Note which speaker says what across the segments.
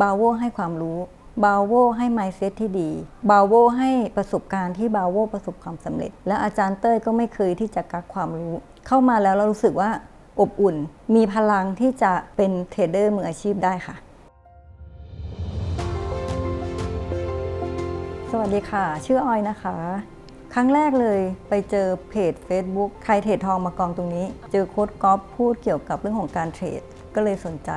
Speaker 1: บาโวให้ความรู้บาโวให้ mindset ที่ดีบาโวให้ประสบการณ์ที่บาโวประสบความสำเร็จ และอาจารย์เต้ยก็ไม่เคยที่จะกักความรู้ เข้ามาแล้วเรารู้สึกว่าอบอุ่น มีพลังที่จะเป็นเทรดเดอร์มืออาชีพได้ค่ะ สวัสดีค่ะ ชื่อออยนะคะ ครั้งแรกเลยไปเจอเพจ Facebook ใครเทรดทองมากองตรงนี้ เจอโค้ดกอฟพูดเกี่ยวกับเรื่องของการเทรด ก็เลยสนใจ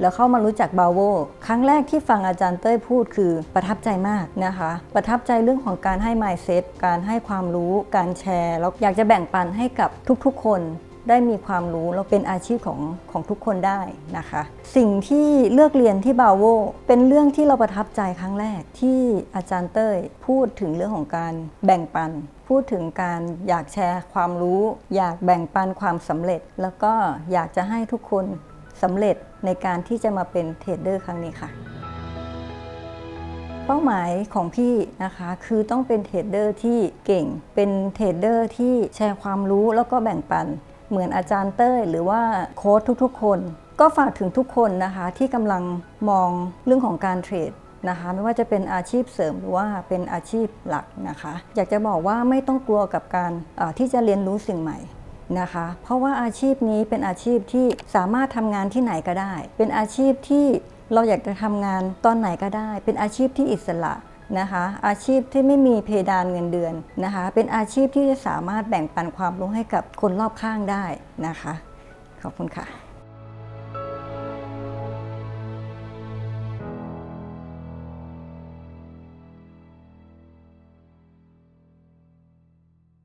Speaker 1: แล้วเข้ามารู้จักบาโวครั้งแรกที่ฟังอาจารย์เต้ยพูดคือประทับใจมากนะคะ ประทับใจเรื่องของการให้ mindset การให้ความรู้การแชร์ แล้วอยากจะแบ่งปันให้กับทุกๆ คนได้มีความรู้แล้วเป็นอาชีพของของทุกคนได้นะคะ สิ่งที่เลือกเรียนที่บาโวเป็นเรื่องที่เราประทับใจครั้งแรกที่อาจารย์เต้ย พูดถึงเรื่องของการแบ่งปัน พูดถึงการอยากแชร์ความรู้ อยากแบ่งปันความสำเร็จ แล้วก็อยากจะให้ทุกคน สำเร็จในการที่จะมาเป็นเทรดเดอร์ครั้งนี้ค่ะ เป้าหมายของพี่นะคะคือต้องเป็นเทรดเดอร์ที่เก่ง เป็นเทรดเดอร์ที่แชร์ความรู้แล้วก็แบ่งปัน เหมือนอาจารย์เต้ยหรือว่าโค้ชทุกๆ คน ก็ฝากถึงทุกคนนะคะที่กำลังมองเรื่องของการเทรดนะคะไม่ว่าจะเป็นอาชีพเสริมหรือว่าเป็นอาชีพหลักนะคะ อยากจะบอกว่าไม่ต้องกลัวกับการที่จะเรียนรู้สิ่งใหม่ นะคะ เพราะว่าอาชีพนี้เป็นอาชีพที่สามารถทำงานที่ไหนก็ได้ เป็นอาชีพที่เราอยากจะทำงานตอนไหนก็ได้ เป็นอาชีพที่อิสระนะคะอาชีพที่ไม่มีเพดานเงินเดือนนะคะเป็นอาชีพที่จะสามารถแบ่งปันความรู้ให้กับคนรอบข้างได้นะคะ ขอบคุณค่ะ